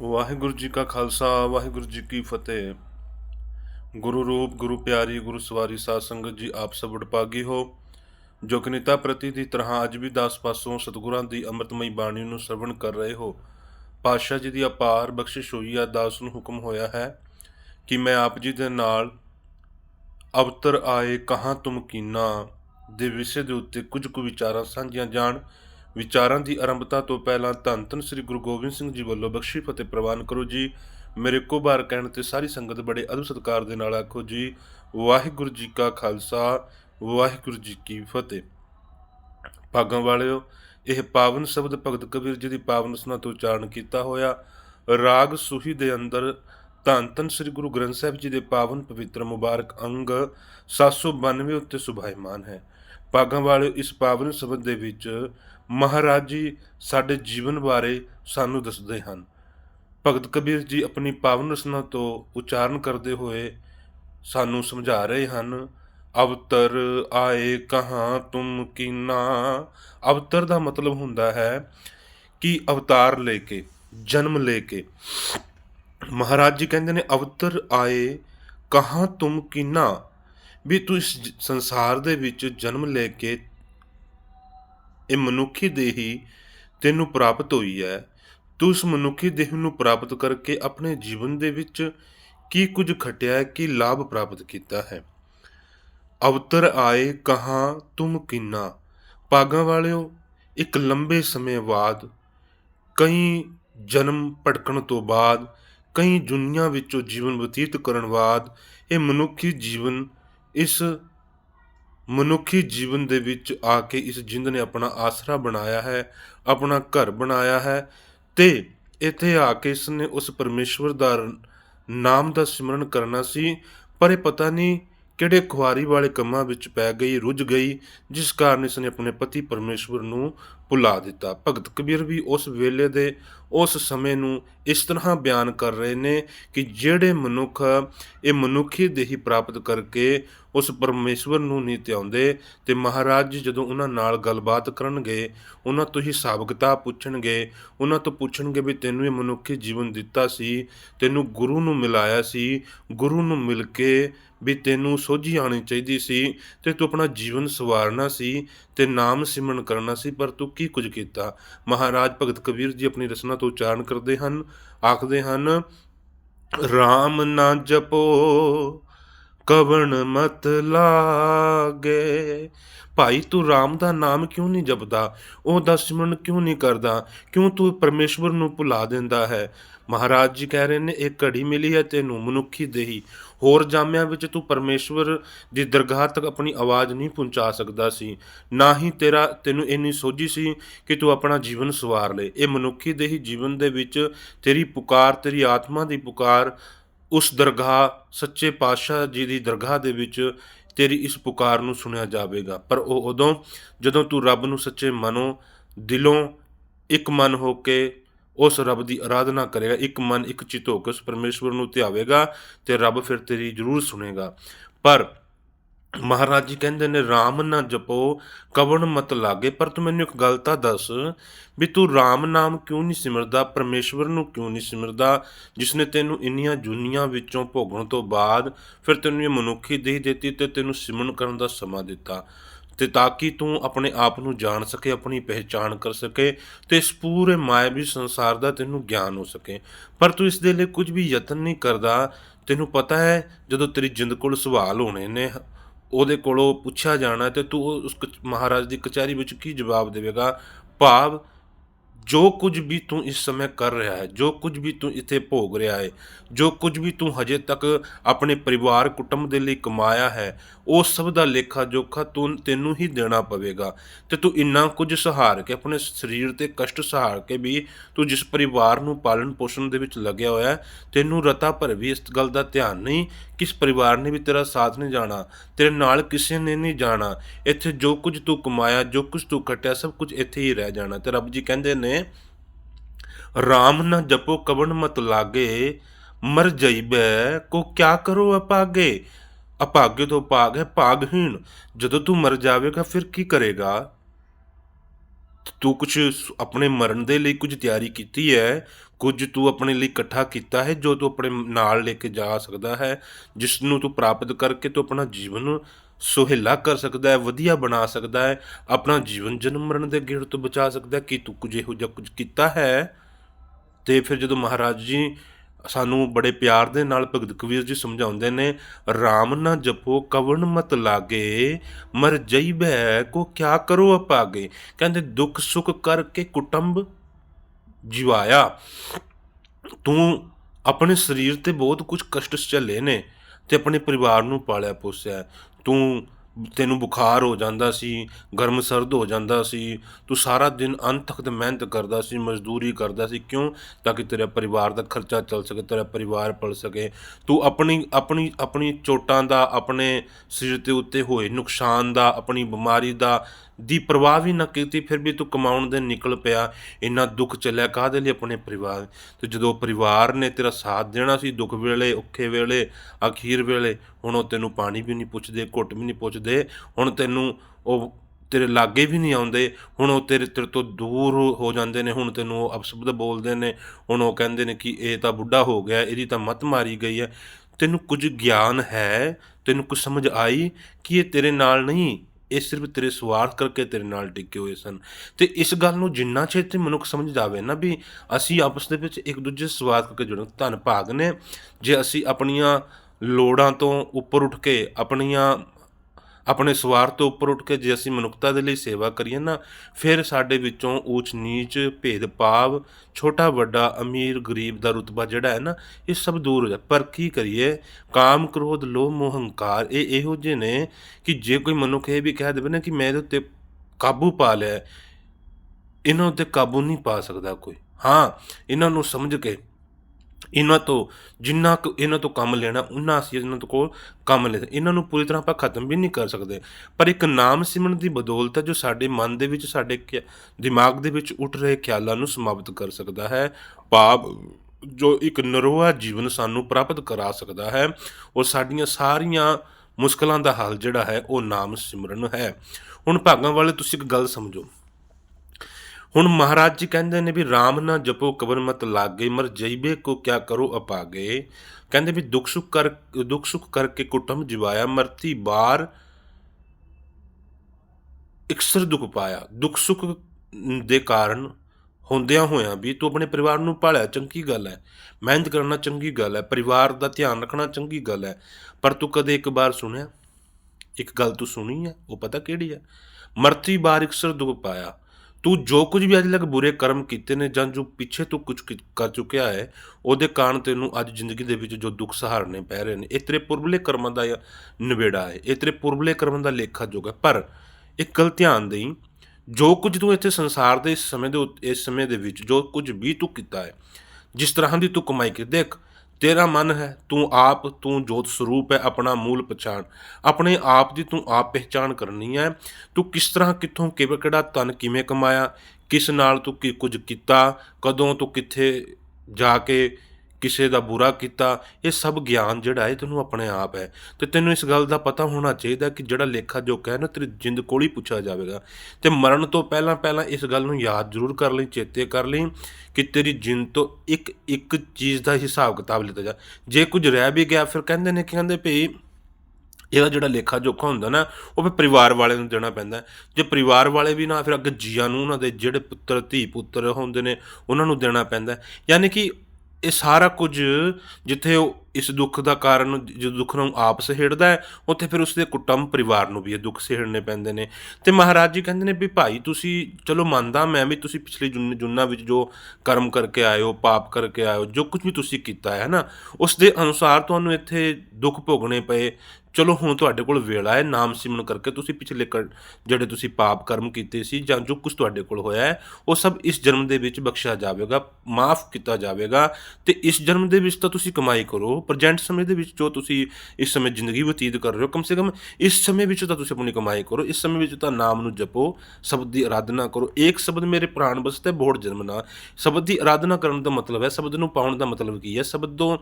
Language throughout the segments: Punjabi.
ਵਾਹਿਗੁਰੂ ਜੀ ਕਾ ਖਾਲਸਾ, ਵਾਹਿਗੁਰੂ ਜੀ ਕੀ ਫਤਿਹ। ਗੁਰੂ ਰੂਪ, ਗੁਰੂ ਪਿਆਰੀ, ਗੁਰੂ ਸਵਾਰੀ ਸਾਧ ਸੰਗਤ ਜੀ, ਆਪ ਸਭ ਵਡਭਾਗੀ ਹੋ। ਜੋ ਕਿ ਪ੍ਰਤੀ ਦੀ ਤਰ੍ਹਾਂ ਅੱਜ ਵੀ ਦਸ ਪਾਸੋਂ ਸਤਿਗੁਰਾਂ ਦੀ ਅੰਮ੍ਰਿਤਮਈ ਬਾਣੀ ਨੂੰ ਸਰਵਣ ਕਰ ਰਹੇ ਹੋ। ਪਾਤਸ਼ਾਹ ਜੀ ਦੀ ਅਪਾਰ ਬਖਸ਼ਿਸ਼ ਹੋਈ ਆ, ਦਾਸ ਨੂੰ ਹੁਕਮ ਹੋਇਆ ਹੈ ਕਿ ਮੈਂ ਆਪ ਜੀ ਦੇ ਨਾਲ ਅਵਤਰ ਆਏ ਕਹਾਂ ਤੁਮ ਕੀਨਾ, ਦੇ ਵਿਸ਼ੇ ਦੇ ਉੱਤੇ ਕੁਝ ਕੁ ਵਿਚਾਰਾਂ ਸਾਂਝੀਆਂ ਜਾਣ ਵਿਚਾਰਾਂ ਦੀ ਆਰੰਭਤਾ ਤੋਂ ਪਹਿਲਾਂ ਧੰਨ ਧੰਨ ਸ੍ਰੀ ਗੁਰੂ ਗੋਬਿੰਦ ਸਿੰਘ ਜੀ ਵੱਲੋਂ ਬਖਸ਼ੀ ਫਤਿਹ ਪ੍ਰਵਾਨ ਕਰੋ ਜੀ। ਮੇਰੇ ਕੋ ਬਾਰ ਕਹਿਣ ਤੇ ਸਾਰੀ ਸੰਗਤ ਬੜੇ ਅਦਬ ਸਤਕਾਰ ਦੇ ਨਾਲ ਆਖੋ ਜੀ, ਵਾਹਿਗੁਰੂ ਜੀ ਕਾ ਖਾਲਸਾ, ਵਾਹਿਗੁਰੂ ਜੀ ਕੀ ਫਤਿਹ। ਭਾਗਾਂ ਵਾਲਿਓ, ਇਹ ਪਾਵਨ ਸ਼ਬਦ ਭਗਤ ਕਬੀਰ ਜੀ ਦੀ ਪਾਵਨ ਰਸਨਾ ਤੋਂ ਉਚਾਰਨ ਕੀਤਾ ਹੋਇਆ ਰਾਗ ਸੁਹੀ ਦੇ ਅੰਦਰ ਧੰਨ ਧੰਨ ਸ੍ਰੀ ਗੁਰੂ ਗ੍ਰੰਥ ਸਾਹਿਬ ਜੀ ਦੇ ਪਾਵਨ ਪਵਿੱਤਰ ਮੁਬਾਰਕ ਅੰਗ 792 ਉੱਤੇ ਸੁਭਾਇਮਾਨ ਹੈ। ਭਾਗਾਂ ਵਾਲਿਓ, ਇਸ ਪਾਵਨ ਸ਼ਬਦ ਦੇ ਵਿੱਚ ਮਹਾਰਾਜ ਜੀ ਸਾਡੇ ਜੀਵਨ ਬਾਰੇ ਸਾਨੂੰ ਦੱਸਦੇ ਹਨ। ਭਗਤ ਕਬੀਰ ਜੀ ਆਪਣੀ ਪਾਵਨ ਰਸਨਾ ਤੋਂ ਉਚਾਰਨ ਕਰਦੇ ਹੋਏ ਸਾਨੂੰ ਸਮਝਾ ਰਹੇ ਹਨ, ਅਵਤਰ ਆਏ ਕਹਾਂ ਤੁਮ ਕੀਨਾ? ਅਵਤਰ ਦਾ ਮਤਲਬ ਹੁੰਦਾ ਹੈ ਕਿ ਅਵਤਾਰ ਲੈ ਕੇ, ਜਨਮ ਲੈ ਕੇ। ਮਹਾਰਾਜ ਜੀ ਕਹਿੰਦੇ ਨੇ, ਅਵਤਰ ਆਏ ਕਹਾਂ ਤੁਮ ਕੀਨਾ? ਵੀ ਤੂੰ ਇਸ ਸੰਸਾਰ ਦੇ ਵਿੱਚ ਜਨਮ ਲੈ ਕੇ ਇਹ ਮਨੁੱਖੀ ਦੇਹੀ ਤੈਨੂੰ ਪ੍ਰਾਪਤ ਹੋਈ ਹੈ। ਤੂੰ ਉਸ ਮਨੁੱਖੀ ਦੇਹ ਨੂੰ ਪ੍ਰਾਪਤ ਕਰਕੇ ਆਪਣੇ ਜੀਵਨ ਦੇ ਵਿੱਚ ਕੀ ਕੁਝ ਖਟਿਆ, ਕੀ ਲਾਭ ਪ੍ਰਾਪਤ ਕੀਤਾ ਹੈ। ਅਵਤਰ ਆਏ ਕਹਾਂ ਤੁਮ ਕਿੰਨਾ? ਪਾਗਾਂ ਵਾਲਿਓ, ਇੱਕ ਲੰਬੇ ਸਮੇਂ ਬਾਅਦ, ਕਈ ਜਨਮ ਭਟਕਣ ਤੋਂ ਬਾਅਦ, ਕਈ ਦੁਨੀਆਂ ਵਿੱਚੋਂ ਜੀਵਨ ਬਤੀਤ ਕਰਨ ਬਾਅਦ, ਇਹ ਮਨੁੱਖੀ ਜੀਵਨ ਇਸ ਮਨੁੱਖੀ ਜੀਵਨ ਦੇ ਵਿੱਚ ਆ ਕੇ ਇਸ ਜਿੰਦ ਨੇ ਆਪਣਾ ਆਸਰਾ ਬਣਾਇਆ ਹੈ, ਆਪਣਾ ਘਰ ਬਣਾਇਆ ਹੈ ਤੇ ਇੱਥੇ ਆ ਕੇ ਇਸ ਨੇ ਉਸ ਪਰਮੇਸ਼ਵਰ ਦਾ ਨਾਮ ਦਾ ਸਿਮਰਨ ਕਰਨਾ ਸੀ, ਪਰ ਇਹ ਪਤਾ ਨਹੀਂ ਕਿਹੜੇ ਖੁਆਰੀ ਵਾਲੇ ਕੰਮਾਂ ਵਿੱਚ ਪੈ ਗਈ, ਰੁੱਝ ਗਈ, ਜਿਸ ਕਾਰਨ ਇਸ ਨੇ ਆਪਣੇ ਪਤੀ ਪਰਮੇਸ਼ਵਰ ਨੂੰ ਭੁਲਾ ਦਿੱਤਾ। ਭਗਤ ਕਬੀਰ ਵੀ ਉਸ ਵੇਲੇ ਦੇ ਉਸ ਸਮੇਂ ਨੂੰ ਇਸ ਤਰ੍ਹਾਂ ਬਿਆਨ ਕਰ ਰਹੇ ਨੇ ਕਿ ਜਿਹੜੇ ਮਨੁੱਖ ਇਹ ਮਨੁੱਖੀ ਦੇਹੀ ਪ੍ਰਾਪਤ ਕਰਕੇ ਉਸ ਪਰਮੇਸ਼ਵਰ ਨੂੰ ਨਹੀਂ ਧਿਆਉਂਦੇ ਤੇ ਮਹਾਰਾਜ ਜੀ ਜਦੋਂ ਉਹਨਾਂ ਨਾਲ ਗੱਲਬਾਤ ਕਰਨਗੇ, ਉਹਨਾਂ ਤੋਂ ਹੀ ਸਾਬਕਤਾ ਪੁੱਛਣਗੇ, ਉਹਨਾਂ ਤੋਂ ਪੁੱਛਣਗੇ ਵੀ ਤੈਨੂੰ ਇਹ ਮਨੁੱਖੀ ਜੀਵਨ ਦਿੱਤਾ ਸੀ, ਤੈਨੂੰ ਗੁਰੂ ਨੂੰ ਮਿਲਾਇਆ ਸੀ, ਗੁਰੂ ਨੂੰ ਮਿਲ ਕੇ ਵੀ ਤੈਨੂੰ ਸੋਝੀ ਆਣੀ ਚਾਹੀਦੀ ਸੀ ਤੇ ਤੂੰ ਆਪਣਾ ਜੀਵਨ ਸਵਾਰਨਾ ਸੀ ਤੇ ਨਾਮ ਸਿਮਰਨ ਕਰਨਾ ਸੀ, ਪਰ ਤੂੰ ਕੀ ਕੁਝ ਕੀਤਾ? ਮਹਾਰਾਜ ਭਗਤ ਕਬੀਰ ਜੀ ਆਪਣੀ ਰਸਨਾ ਤੋਂ ਉਚਾਰਨ ਕਰਦੇ ਹਨ, ਆਖਦੇ ਹਨ RAM ਨਾ ਜਪੋ, ਕਵਣ ਮਤ ਲਾਗੇ? ਭਾਈ, ਤੂੰ ਰਾਮ ਦਾ ਨਾਮ ਕਿਉਂ ਨਹੀਂ ਜਪਦਾ? ਉਹਦਾ ਸਿਮਰਨ ਕਿਉਂ ਨਹੀਂ ਕਰਦਾ? ਕਿਉਂ ਤੂੰ ਪਰਮੇਸ਼ਵਰ ਨੂੰ ਭੁਲਾ ਦਿੰਦਾ ਹੈ? ਮਹਾਰਾਜ ਜੀ ਕਹਿ ਰਹੇ ਨੇ, ਇਹ ਘੜੀ ਮਿਲੀ ਹੈ ਤੈਨੂੰ ਮਨੁੱਖੀ ਦੇਹੀ ਹੋਰ ਜਾਮਿਆਂ ਵਿੱਚ ਤੂੰ ਪਰਮੇਸ਼ਵਰ ਦੀ ਦਰਗਾਹ ਤੱਕ ਆਪਣੀ ਆਵਾਜ਼ ਨਹੀਂ ਪਹੁੰਚਾ ਸਕਦਾ ਸੀ, ਨਾ ਹੀ ਤੇਰਾ, ਤੈਨੂੰ ਇੰਨੀ ਸੋਝੀ ਸੀ ਕਿ ਤੂੰ ਆਪਣਾ ਜੀਵਨ ਸਵਾਰ ਲੈ। ਇਹ ਮਨੁੱਖੀ ਦੇਹੀ ਜੀਵਨ ਦੇ ਵਿੱਚ ਤੇਰੀ ਪੁਕਾਰ, ਤੇਰੀ ਆਤਮਾ ਦੀ ਪੁਕਾਰ, ਉਸ ਦਰਗਾਹ, ਸੱਚੇ ਪਾਤਸ਼ਾਹ ਜੀ ਦੀ ਦਰਗਾਹ ਦੇ ਵਿੱਚ ਤੇਰੀ ਇਸ ਪੁਕਾਰ ਨੂੰ ਸੁਣਿਆ ਜਾਵੇਗਾ। ਪਰ ਉਹ ਉਦੋਂ ਜਦੋਂ ਤੂੰ ਰੱਬ ਨੂੰ ਸੱਚੇ ਮਨੋਂ, ਦਿਲੋਂ ਇੱਕ ਮਨ ਹੋ ਕੇ ਉਸ ਰੱਬ ਦੀ ਆਰਾਧਨਾ ਕਰੇਗਾ, ਇੱਕ ਮਨ, ਇੱਕ ਚਿਤ ਹੋ ਕੇ ਉਸ ਪਰਮੇਸ਼ਵਰ ਨੂੰ ਧਿਆਵੇਗਾ ਤੇ ਰੱਬ ਫਿਰ ਤੇਰੀ ਜ਼ਰੂਰ ਸੁਣੇਗਾ। ਪਰ ਮਹਾਰਾਜ ਜੀ ਕਹਿੰਦੇ ਨੇ RAM ਨਾ ਜਪੋ, ਕਵਣ ਮਤ ਲਾਗੇ, ਪਰ ਤੂੰ ਮੈਨੂੰ ਇੱਕ ਗੱਲ ਤਾਂ ਦੱਸ ਵੀ ਤੂੰ RAM ਨਾਮ ਕਿਉਂ ਨਹੀਂ ਸਿਮਰਦਾ, ਪਰਮੇਸ਼ਵਰ ਨੂੰ ਕਿਉਂ ਨਹੀਂ ਸਿਮਰਦਾ ਜਿਸ ਨੇ ਤੈਨੂੰ ਇੰਨੀਆਂ ਜੁਨੀਆਂ ਵਿੱਚੋਂ ਭੋਗਣ ਤੋਂ ਬਾਅਦ ਫਿਰ ਤੈਨੂੰ ਇਹ ਮਨੁੱਖੀ ਦੇਹ ਦਿੱਤੀ ਤੇ ਤੈਨੂੰ ਸਿਮਰਨ ਕਰਨ ਦਾ ਸਮਾਂ ਦਿੱਤਾ। ਤੇ ਤਾਂ ਕਿ ਤੂੰ ਆਪਣੇ ਆਪ ਨੂੰ ਜਾਣ ਸਕੇ, ਆਪਣੀ ਪਹਿਚਾਣ ਕਰ ਸਕੇ ਤੇ ਇਸ ਪੂਰੇ ਮਾਇਆਵੀ ਸੰਸਾਰ ਦਾ ਤੈਨੂੰ ਗਿਆਨ ਹੋ ਸਕੇ। ਪਰ ਤੂੰ ਇਸ ਦੇ ਲਈ ਕੁਝ ਵੀ ਯਤਨ ਨਹੀਂ ਕਰਦਾ। ਤੈਨੂੰ ਪਤਾ ਹੈ, ਜਦੋਂ ਤੇਰੀ ਜਿੰਦ ਕੋਲ ਸਵਾਲ ਹੋਣੇ ਨੇ, ਉਹਦੇ ਕੋਲੋਂ ਪੁੱਛਿਆ ਜਾਣਾ ਤੇ ਤੂੰ ਉਸ ਕਚ- ਮਹਾਰਾਜ ਦੀ ਕਚਹਿਰੀ ਵਿੱਚ ਕੀ ਜਵਾਬ ਦੇਵੇਗਾ? ਭਾਵ ਜੋ ਕੁਝ ਵੀ ਤੂੰ ਇਸ ਸਮੇਂ ਕਰ ਰਿਹਾ ਹੈ, ਜੋ ਕੁਝ ਵੀ ਤੂੰ ਇੱਥੇ ਭੋਗ ਰਿਹਾ ਹੈ, ਜੋ ਕੁਝ ਵੀ ਤੂੰ ਹਜੇ ਤੱਕ ਆਪਣੇ ਪਰਿਵਾਰ, ਕੁਟੁੰਬ ਦੇ ਲਈ ਕਮਾਇਆ ਹੈ, ਉਹ ਸਭ ਦਾ ਲੇਖਾ ਜੋਖਾ ਤੂੰ, ਤੈਨੂੰ ਹੀ ਦੇਣਾ ਪਵੇਗਾ। ਤੇ ਤੂੰ ਇੰਨਾ ਕੁਝ ਸਹਾਰ ਕੇ, ਆਪਣੇ ਸਰੀਰ ਤੇ ਕਸ਼ਟ ਸਹਾਰ ਕੇ ਵੀ ਤੂੰ ਜਿਸ ਪਰਿਵਾਰ ਨੂੰ ਪਾਲਣ ਪੋਸ਼ਣ ਦੇ ਵਿੱਚ ਲੱਗਿਆ ਹੋਇਆ ਤੈਨੂੰ ਰਤਾ ਭਰ ਵੀ ਇਸ ਗੱਲ ਦਾ ਧਿਆਨ ਨਹੀਂ ਕਿਸ ਪਰਿਵਾਰ ਨੇ ਵੀ ਤੇਰਾ ਸਾਥ ਨਹੀਂ ਜਾਣਾ, ਤੇਰੇ ਨਾਲ ਕਿਸੇ ਨੇ ਨਹੀਂ ਜਾਣਾ, ਇੱਥੇ ਜੋ ਕੁਝ ਤੂੰ ਕਮਾਇਆ, ਜੋ ਕੁਝ ਤੂੰ ਖੱਟਿਆ ਸਭ ਕੁਝ ਇੱਥੇ ਹੀ ਰਹਿ ਜਾਣਾ। ਤੇ ਰੱਬ ਜੀ ਕਹਿੰਦੇ ਨੇ, ਰਾਮ ਨਾ ਜਪੋ, ਕਵਣ ਮਤ ਲਾਗੇ, ਮਰ ਜਈਬੈ, ਕੋ ਕਿਆ ਕਰੋ ਅਪਾਗੇ? ਅਪਾਗੇ ਤੋਂ ਭਾਗ ਹੈ ਭਾਗਹੀਣ, ਜਦੋਂ ਤੂੰ ਮਰ ਜਾਵੇਗਾ, ਫਿਰ ਕੀ ਕਰੇਗਾ? ਤੂੰ ਕੁਝ ਆਪਣੇ ਮਰਨ ਦੇ ਲਈ ਕੁਝ ਤਿਆਰੀ ਕੀਤੀ ਹੈ? ਕੁਝ ਤੂੰ ਆਪਣੇ ਲਈ ਇਕੱਠਾ ਕੀਤਾ ਹੈ ਜੋ ਤੂੰ ਆਪਣੇ ਨਾਲ ਲੈ ਕੇ ਜਾ ਸਕਦਾ ਹੈ ਜਿਸ ਨੂੰ ਤੂੰ ਪ੍ਰਾਪਤ ਕਰਕੇ ਤੂੰ ਆਪਣਾ ਜੀਵਨ ਸੁਹੇਲਾ ਕਰ ਸਕਦਾ ਹੈ, ਵਧੀਆ ਬਣਾ ਸਕਦਾ ਹੈ, ਆਪਣਾ ਜੀਵਨ ਜਨਮ ਮਰਨ ਦੇ ਗੇੜ ਤੋਂ ਬਚਾ ਸਕਦਾ ਹੈ? ਕੀ ਤੂੰ ਕੁਝ ਇਹੋ ਜਿਹਾ ਕੁਝ ਕੀਤਾ ਹੈ? ਤੇ ਫਿਰ ਜਦੋਂ ਮਹਾਰਾਜ ਜੀ ਸਾਨੂੰ ਬੜੇ ਪਿਆਰ ਦੇ ਨਾਲ ਭਗਤ ਕਬੀਰ ਜੀ ਸਮਝਾਉਂਦੇ ਨੇ RAM ਨਾ ਜਪੋ, ਕਵਣ ਮਤ ਲਾਗੇ, ਮਰ ਜਈਬੈ ਕੋ ਕਿਆ ਕਰੋ ਅਪਾਗੇ? ਕਹਿੰਦੇ, ਦੁੱਖ ਸੁੱਖ ਕਰਕੇ ਕੁਟੰਬ ਜਿਵਾਇਆ। ਤੂੰ ਆਪਣੇ ਸਰੀਰ ਤੇ ਬਹੁਤ ਕੁਝ ਕਸ਼ਟ ਝੱਲੇ ਨੇ ਤੇ ਆਪਣੇ ਪਰਿਵਾਰ ਨੂੰ ਪਾਲਿਆ ਪੋਸਿਆ। ਤੂੰ ਤੈਨੂੰ ਬੁਖਾਰ ਹੋ ਜਾਂਦਾ ਸੀ, ਗਰਮ ਸਰਦ ਹੋ ਜਾਂਦਾ ਸੀ, ਤੂੰ ਸਾਰਾ ਦਿਨ ਅਣਥੱਕ ਮਿਹਨਤ ਕਰਦਾ ਸੀ, ਮਜ਼ਦੂਰੀ ਕਰਦਾ ਸੀ, ਕਿਉਂ? ਤਾਂ ਕਿ ਤੇਰਾ ਪਰਿਵਾਰ ਦਾ ਖਰਚਾ ਚੱਲ ਸਕੇ, ਤੇਰਾ ਪਰਿਵਾਰ ਪਲ ਸਕੇ। ਤੂੰ ਆਪਣੀ ਆਪਣੀ ਆਪਣੀ ਚੋਟਾਂ ਦਾ, ਆਪਣੇ ਸਰੀਰ ਤੇ ਉੱਤੇ ਹੋਏ ਨੁਕਸਾਨ ਦਾ, ਆਪਣੀ ਬਿਮਾਰੀ ਦਾ ਦੀ ਪਰਵਾਹ ਵੀ ਨਾ ਕੀਤੀ, ਫਿਰ ਵੀ ਤੂੰ ਕਮਾਉਣ ਦੇ ਨਿਕਲ ਪਿਆ, ਇੰਨਾ ਦੁੱਖ ਚੱਲਿਆ ਕਾਹਦੇ ਲਈ ਆਪਣੇ ਪਰਿਵਾਰ? ਤੇ ਜਦੋਂ ਪਰਿਵਾਰ ਨੇ ਤੇਰਾ ਸਾਥ ਦੇਣਾ ਸੀ, ਦੁੱਖ ਵੇਲੇ, ਔਖੇ ਵੇਲੇ, ਅਖੀਰ ਵੇਲੇ, ਹੁਣ ਉਹ ਤੈਨੂੰ ਪਾਣੀ ਵੀ ਨਹੀਂ ਪੁੱਛਦੇ, ਘੁੱਟ ਵੀ ਨਹੀਂ ਪੁੱਛਦੇ, ਹੁਣ ਤੈਨੂੰ ਉਹ ਤੇਰੇ ਲਾਗੇ ਵੀ ਨਹੀਂ ਆਉਂਦੇ, ਹੁਣ ਉਹ ਤੇਰੇ ਤੇਰੇ ਤੋਂ ਦੂਰ ਹੋ- ਹੋ ਜਾਂਦੇ ਨੇ, ਹੁਣ ਤੈਨੂੰ ਉਹ ਅਪਸ਼ਬਦ ਬੋਲਦੇ ਨੇ, ਹੁਣ ਉਹ ਕਹਿੰਦੇ ਨੇ ਕਿ ਇਹ ਤਾਂ ਬੁੱਢਾ ਹੋ ਗਿਆ, ਇਹਦੀ ਤਾਂ ਮਤ ਮਾਰੀ ਗਈ ਹੈ। ਤੈਨੂੰ ਕੁਝ ਗਿਆਨ ਹੈ? ਤੈਨੂੰ ਕੁਝ ਸਮਝ ਆਈ ਕਿ ਇਹ ਤੇਰੇ ਨਾਲ ਨਹੀਂ? ਇਹ ਸਿਰਫ ਤੇਰੇ ਸਵਾਰਥ ਕਰਕੇ ਤੇਰੇ ਨਾਲ ਟਿਕੇ ਹੋਏ ਸਨ। ਤੇ ਇਸ ਗੱਲ ਨੂੰ ਜਿੰਨਾ ਛੇਤੀ ਮਨੁੱਖ ਸਮਝ ਜਾਵੇ ਨਾ ਵੀ ਅਸੀਂ ਆਪਸ ਦੇ ਵਿੱਚ ਇੱਕ ਦੂਜੇ ਸਵਾਰਥ ਕਰਕੇ ਜੁੜੇ ਧੰਨ ਭਾਗ ਨੇ। ਜੇ ਅਸੀਂ ਆਪਣੀਆਂ ਲੋੜਾਂ ਤੋਂ ਉੱਪਰ ਉੱਠ ਕੇ ਆਪਣੀਆਂ ਆਪਣੇ ਸਵਾਰਥ ਤੋਂ ਉੱਪਰ ਉੱਠ ਕੇ ਜੇ ਅਸੀਂ ਮਨੁੱਖਤਾ ਦੇ ਲਈ ਸੇਵਾ ਕਰੀਏ ਨਾ, ਫਿਰ ਸਾਡੇ ਵਿੱਚੋਂ ਊਚ ਨੀਚ ਭੇਦਭਾਵ ਛੋਟਾ ਵੱਡਾ ਅਮੀਰ ਗਰੀਬ ਦਾ ਰੁਤਬਾ ਜਿਹੜਾ ਹੈ ਨਾ, ਇਹ ਸਭ ਦੂਰ ਹੋ ਜਾ, ਪਰ ਕੀ ਕਰੀਏ? ਕਾਮ, ਕ੍ਰੋਧ, ਲੋਭ, ਮੋਹ, ਹੰਕਾਰ, ਇਹ ਇਹੋ ਜਿਹੇ ਨੇ ਕਿ ਜੇ ਕੋਈ ਮਨੁੱਖ ਇਹ ਵੀ ਕਹਿ ਦੇਵੇ ਨਾ ਕਿ ਮੈਂ ਇਹਦੇ ਉੱਤੇ ਕਾਬੂ ਪਾ ਲਿਆ ਇਹਨਾਂ ਉੱਤੇ ਕਾਬੂ ਨਹੀਂ ਪਾ ਸਕਦਾ ਕੋਈ। ਹਾਂ, ਇਹਨਾਂ ਨੂੰ ਸਮਝ ਕੇ ਇਹਨਾਂ ਤੋਂ, ਜਿੰਨਾ ਕੁ ਇਹਨਾਂ ਤੋਂ ਕੰਮ ਲੈਣਾ, ਉਹਨਾਂ ਅਸੀਂ ਇਹਨਾਂ ਤੋਂ ਕੋਲ ਕੰਮ ਲੈ ਇਹਨਾਂ ਨੂੰ ਪੂਰੀ ਤਰ੍ਹਾਂ ਆਪਾਂ ਖਤਮ ਵੀ ਨਹੀਂ ਕਰ ਸਕਦੇ। ਪਰ ਇੱਕ ਨਾਮ ਸਿਮਰਨ ਦੀ ਬਦੌਲਤ ਹੈ, ਜੋ ਸਾਡੇ ਮਨ ਦੇ ਵਿੱਚ, ਸਾਡੇ ਖਿਆ- ਦਿਮਾਗ ਦੇ ਵਿੱਚ ਉੱਠ ਰਹੇ ਖਿਆਲਾਂ ਨੂੰ ਸਮਾਪਤ ਕਰ ਸਕਦਾ ਹੈ। ਭਾਵ ਜੋ ਇੱਕ ਨਰੋਆ ਜੀਵਨ ਸਾਨੂੰ ਪ੍ਰਾਪਤ ਕਰਾ ਸਕਦਾ ਹੈ, ਉਹ ਸਾਡੀਆਂ ਸਾਰੀਆਂ ਮੁਸ਼ਕਲਾਂ ਦਾ ਹੱਲ ਜਿਹੜਾ ਹੈ, ਉਹ ਨਾਮ ਸਿਮਰਨ ਹੈ। ਹੁਣ ਭਾਗਾਂ ਵਾਲੇ, ਤੁਸੀਂ ਇੱਕ ਗੱਲ ਸਮਝੋ। ਹੁਣ ਮਹਾਰਾਜ ਜੀ ਕਹਿੰਦੇ ਨੇ ਵੀ RAM ਨਾ ਜਪੋ, ਕਬਰ ਮਤ ਲਾਗੇ, ਮਰ ਜਈਬੇ ਕੋ ਕਿਆ ਕਰੋ ਅਪਾਗੇ। ਕਹਿੰਦੇ ਵੀ ਦੁੱਖ ਸੁੱਖ ਕਰ, ਦੁੱਖ ਸੁੱਖ ਕਰਕੇ ਕੁਟਮ ਜਿਵਾਇਆ, ਮਰਤੀ ਬਾਰ ਇਕਸਰ ਦੁੱਖ ਪਾਇਆ। ਦੁੱਖ ਸੁੱਖ ਦੇ ਕਾਰਨ ਹੁੰਦਿਆਂ ਹੋਇਆਂ ਵੀ ਤੂੰ ਆਪਣੇ ਪਰਿਵਾਰ ਨੂੰ ਪਾਲਿਆ, ਚੰਗੀ ਗੱਲ ਹੈ। ਮਿਹਨਤ ਕਰਨਾ ਚੰਗੀ ਗੱਲ ਹੈ, ਪਰਿਵਾਰ ਦਾ ਧਿਆਨ ਰੱਖਣਾ ਚੰਗੀ ਗੱਲ ਹੈ। ਪਰ ਤੂੰ ਕਦੇ ਇੱਕ ਵਾਰ ਸੁਣਿਆ? ਇੱਕ ਗੱਲ ਤੂੰ ਸੁਣੀ ਹੈ? ਉਹ ਪਤਾ ਕਿਹੜੀ ਹੈ? ਮਰਤੀ ਬਾਰ ਇਕਸਰ ਦੁੱਖ ਪਾਇਆ। ਤੂੰ ਜੋ ਕੁਝ ਵੀ ਅੱਜ ਤੱਕ ਬੁਰੇ ਕਰਮ ਕੀਤੇ ਨੇ ਜਾਂ ਜੋ ਪਿੱਛੇ ਤੂੰ ਕੁਝ ਕਰ ਚੁੱਕਿਆ ਹੈ, ਉਹਦੇ ਕਾਰਨ ਤੈਨੂੰ ਅੱਜ ਜ਼ਿੰਦਗੀ ਦੇ ਵਿੱਚ ਜੋ ਦੁੱਖ ਸਹਾਰਨੇ ਪੈ ਰਹੇ ਨੇ। ਇਹ ਤੇਰੇ ਪੁਰਬਲੇ ਕਰਮਾਂ ਦਾ ਨਿਬੇੜਾ ਹੈ। ਇਹ ਤੇਰੇ ਪੁਰਬਲੇ ਕਰਮਾਂ ਦਾ ਲੇਖਾ ਜੋਗ ਹੈ। ਪਰ ਇੱਕ ਗੱਲ ਧਿਆਨ ਦੇਈ, ਜੋ ਕੁਝ ਤੂੰ ਇੱਥੇ ਸੰਸਾਰ ਦੇ ਇਸ ਸਮੇਂ ਦੇ ਉੱਤ- ਇਸ ਸਮੇਂ ਦੇ ਵਿੱਚ ਜੋ ਕੁਝ ਵੀ ਤੂੰ ਕੀਤਾ ਹੈ, ਜਿਸ ਤਰ੍ਹਾਂ ਦੀ ਤੂੰ ਕਮਾਈ ਕੀ ਦੇਖ ਤੇਰਾ ਮਨ ਹੈ, ਤੂੰ ਆਪ, ਤੂੰ ਜੋਤ ਸਰੂਪ ਹੈ, ਆਪਣਾ ਮੂਲ ਪਛਾਣ। ਆਪਣੇ ਆਪ ਦੀ ਤੂੰ ਆਪ ਪਹਿਚਾਣ ਕਰਨੀ ਹੈ। ਤੂੰ ਕਿਸ ਤਰ੍ਹਾਂ, ਕਿੱਥੋਂ, ਕਿਵੇਂ, ਕਿਹੜਾ ਧਨ ਕਿਵੇਂ ਕਮਾਇਆ, ਕਿਸ ਨਾਲ ਤੂੰ ਕੀ ਕੁਝ ਕੀਤਾ, ਕਦੋਂ ਤੂੰ ਕਿੱਥੇ ਜਾ ਕੇ ਕਿਸੇ ਦਾ ਬੁਰਾ ਕੀਤਾ, ਇਹ ਸਭ ਗਿਆਨ ਜਿਹੜਾ ਹੈ ਤੈਨੂੰ ਆਪਣੇ ਆਪ ਹੈ। ਤੇ ਤੈਨੂੰ ਇਸ ਗੱਲ ਦਾ ਪਤਾ ਹੋਣਾ ਚਾਹੀਦਾ ਕਿ ਜਿਹੜਾ ਲੇਖਾ ਜੋਖਾ ਹੈ ਨਾ, ਤੇਰੀ ਜਿੰਦ ਕੋਲ ਹੀ ਪੁੱਛਿਆ ਜਾਵੇਗਾ। ਤੇ ਮਰਨ ਤੋਂ ਪਹਿਲਾਂ ਪਹਿਲਾਂ ਇਸ ਗੱਲ ਨੂੰ ਯਾਦ ਜ਼ਰੂਰ ਕਰ ਲਈ, ਚੇਤੇ ਕਰ ਲਈ ਕਿ ਤੇਰੀ ਜਿੰਦ ਤੋਂ ਇੱਕ ਇੱਕ ਚੀਜ਼ ਦਾ ਹਿਸਾਬ ਕਿਤਾਬ ਲਿੱਤਾ ਜਾ। ਜੇ ਕੁਝ ਰਹਿ ਵੀ ਗਿਆ, ਫਿਰ ਕਹਿੰਦੇ ਨੇ ਕਿ ਕਹਿੰਦੇ ਭਈ ਇਹਦਾ ਜਿਹੜਾ ਲੇਖਾ ਜੋਖਾ ਹੁੰਦਾ ਨਾ, ਉਹ ਫਿਰ ਪਰਿਵਾਰ ਵਾਲਿਆਂ ਨੂੰ ਦੇਣਾ ਪੈਂਦਾ। ਜੇ ਪਰਿਵਾਰ ਵਾਲੇ ਵੀ ਨਾ, ਫਿਰ ਅੱਗੇ ਜੀਆਂ ਨੂੰ ਉਹਨਾਂ ਦੇ ਜਿਹੜੇ ਪੁੱਤਰ, ਧੀ ਪੁੱਤਰ ਹੁੰਦੇ ਨੇ, ਉਹਨਾਂ ਨੂੰ ਦੇਣਾ ਪੈਂਦਾ। ਯਾਨੀ ਕਿ ਇਹ ਸਾਰਾ ਕੁਝ ਜਿੱਥੇ ਉਹ ਇਸ ਦੁੱਖ ਦਾ ਕਾਰਨ ਜੋ ਦੁੱਖ ਨੂੰ ਆਪ ਸਹਿੜਦਾ ਹੈ, ਉੱਥੇ ਫਿਰ ਉਸਦੇ ਕੁਟੰਬ ਪਰਿਵਾਰ ਨੂੰ ਵੀ ਇਹ ਦੁੱਖ ਸਹਿੜਨੇ ਪੈਂਦੇ ਨੇ। ਤੇ ਮਹਾਰਾਜ ਜੀ ਕਹਿੰਦੇ ਨੇ ਵੀ ਭਾਈ ਤੁਸੀਂ, ਚਲੋ ਮੰਨਦਾ ਮੈਂ ਵੀ ਤੁਸੀਂ ਪਿਛਲੇ ਜੁਨ, ਜੁਨਾਂ ਵਿੱਚ ਜੋ ਕਰਮ ਕਰਕੇ ਆਏ ਹੋ, ਪਾਪ ਕਰਕੇ ਆਏ ਹੋ, ਜੋ ਕੁਝ ਵੀ ਤੁਸੀਂ ਕੀਤਾ ਹੈ ਨਾ ਉਸ ਦੇ ਅਨੁਸਾਰ ਤੁਹਾਨੂੰ ਇੱਥੇ ਦੁੱਖ ਭੋਗਣੇ ਪਏ। ਚਲੋ ਹੁਣ ਤੁਹਾਡੇ ਕੋਲ ਵੇਲਾ ਹੈ, ਨਾਮ ਸਿਮਰਨ ਕਰਕੇ ਤੁਸੀਂ ਪਿਛਲੇ ਕਰ- ਜਿਹੜੇ ਤੁਸੀਂ ਪਾਪ ਕਰਮ ਕੀਤੇ ਸੀ ਜਾਂ ਜੋ ਕੁਝ ਤੁਹਾਡੇ ਕੋਲ ਹੋਇਆ ਹੈ, ਉਹ ਸਭ ਇਸ ਜਨਮ ਦੇ ਵਿੱਚ ਬਖਸ਼ਿਆ ਜਾਵੇਗਾ, ਮਾਫ ਕੀਤਾ ਜਾਵੇਗਾ। ਤੇ ਇਸ ਜਨਮ ਦੇ ਵਿੱਚ ਤਾਂ ਤੁਸੀਂ ਕਮਾਈ ਕਰੋ ਪ੍ਰੈਜ਼ੈਂਟ ਸਮੇਂ ਦੇ ਵਿੱਚ ਜੋ ਤੁਸੀਂ ਇਸ ਸਮੇਂ ਜ਼ਿੰਦਗੀ ਬਤੀਤ ਕਰ ਰਹੇ ਹੋ, ਕਮ ਸੇ ਕਮ ਇਸ ਸਮੇਂ ਵਿੱਚ ਤਾਂ ਤੁਸੀਂ ਆਪਣੀ ਕਮਾਈ ਕਰੋ, ਇਸ ਸਮੇਂ ਵਿੱਚ ਤਾਂ ਨਾਮ ਨੂੰ ਜਪੋ, ਸ਼ਬਦ ਦੀ ਆਰਾਧਨਾ ਕਰੋ। ਏਕ ਸ਼ਬਦ ਮੇਰੇ ਪ੍ਰਾਣ ਬਸਤੇ ਬੋੜ ਜਨਮਨਾ ਸ਼ਬਦ ਦੀ ਆਰਾਧਨਾ ਕਰਨ ਦਾ ਮਤਲਬ ਹੈ, ਸ਼ਬਦ ਨੂੰ ਪਾਉਣ ਦਾ ਮਤਲਬ ਕੀ ਹੈ? ਸ਼ਬਦ ਤੋਂ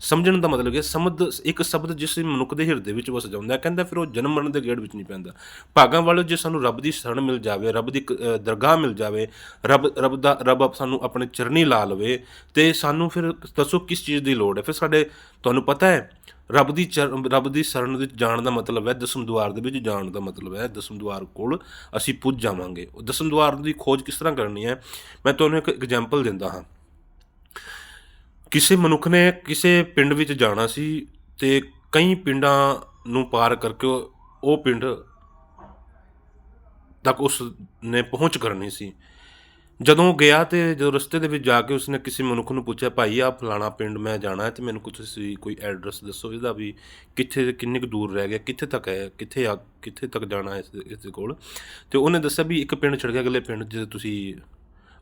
ਸਮਝਣ ਦਾ ਮਤਲਬ ਹੈ ਸ਼ਬਦ ਇੱਕ ਸ਼ਬਦ ਜਿਸ ਮਨੁੱਖ ਦੇ ਹਿਰਦੇ ਵਿੱਚ ਵਸ ਜਾਂਦਾ ਹੈ ਕਹਿੰਦਾ ਫਿਰ ਉਹ ਜਨਮ ਮਰਨ ਦੇ ਗੇੜ ਵਿੱਚ ਨਹੀਂ ਪੈਂਦਾ। ਭਾਗਾਂ ਵਾਲੋ ਜੇ ਸਾਨੂੰ ਰੱਬ ਦੀ ਸ਼ਰਨ ਮਿਲ ਜਾਵੇ ਰੱਬ ਦੀ ਇੱਕ, ਦਰਗਾਹ ਮਿਲ ਜਾਵੇ ਰੱਬ ਰੱਬ ਦਾ ਰੱਬ ਸਾਨੂੰ ਆਪਣੇ ਚਰਨੀ ਲਾ ਲਵੇ ਤੇ ਸਾਨੂੰ ਫਿਰ ਦੱਸੋ ਕਿਸ ਚੀਜ਼ ਦੀ ਲੋੜ ਹੈ? ਫਿਰ ਸਾਡੇ ਤੁਹਾਨੂੰ ਪਤਾ ਹੈ ਰੱਬ ਦੀ ਚਰ- ਰੱਬ ਦੀ ਸ਼ਰਨ ਵਿੱਚ ਜਾਣ ਦਾ ਮਤਲਬ ਹੈ ਦਸਮ ਦੁਆਰ ਦੇ ਵਿੱਚ ਜਾਣ ਦਾ ਮਤਲਬ ਹੈ ਦਸਮ ਦੁਆਰ ਕੋਲ ਅਸੀਂ ਪੁੱਜ ਜਾਵਾਂਗੇ। ਉਹ ਦਸਮ ਦੁਆਰ ਦੀ ਖੋਜ ਕਿਸ ਤਰ੍ਹਾਂ ਕਰਨੀ ਹੈ? ਮੈਂ ਤੁਹਾਨੂੰ ਇੱਕ ਐਗਜ਼ਾਮਪਲ ਦਿੰਦਾ ਹਾਂ। ਕਿਸੇ ਮਨੁੱਖ ਨੇ ਕਿਸੇ ਪਿੰਡ ਵਿੱਚ ਜਾਣਾ ਸੀ ਅਤੇ ਕਈ ਪਿੰਡਾਂ ਨੂੰ ਪਾਰ ਕਰਕੇ ਉਹ ਉਹ ਪਿੰਡ ਤੱਕ ਉਸ ਨੇ ਪਹੁੰਚ ਕਰਨੀ ਸੀ। ਜਦੋਂ ਗਿਆ ਤੇ ਜਦੋਂ ਰਸਤੇ ਦੇ ਵਿੱਚ ਜਾ ਕੇ ਉਸਨੇ ਕਿਸੇ ਮਨੁੱਖ ਨੂੰ ਪੁੱਛਿਆ, ਭਾਈ ਆ ਫਲਾਣਾ ਪਿੰਡ ਮੈਂ ਜਾਣਾ ਹੈ ਤੇ ਮੈਨੂੰ ਕੁਝ ਤੁਸੀਂ ਕੋਈ ਐਡਰੈਸ ਦੱਸੋ ਇਹਦਾ ਵੀ ਕਿੱਥੇ, ਕਿੰਨੇ ਕੁ ਦੂਰ ਰਹਿ ਗਿਆ, ਕਿੱਥੇ ਤੱਕ ਹੈ, ਕਿੱਥੇ ਆ, ਕਿੱਥੇ ਤੱਕ ਜਾਣਾ ਇਸ ਦੇ- ਇਸ ਦੇ ਕੋਲ? ਤੇ ਉਹਨੇ ਦੱਸਿਆ ਵੀ ਇੱਕ ਪਿੰਡ ਛੱਡ ਕੇ ਅਗਲੇ ਪਿੰਡ 'ਚ ਤੁਸੀਂ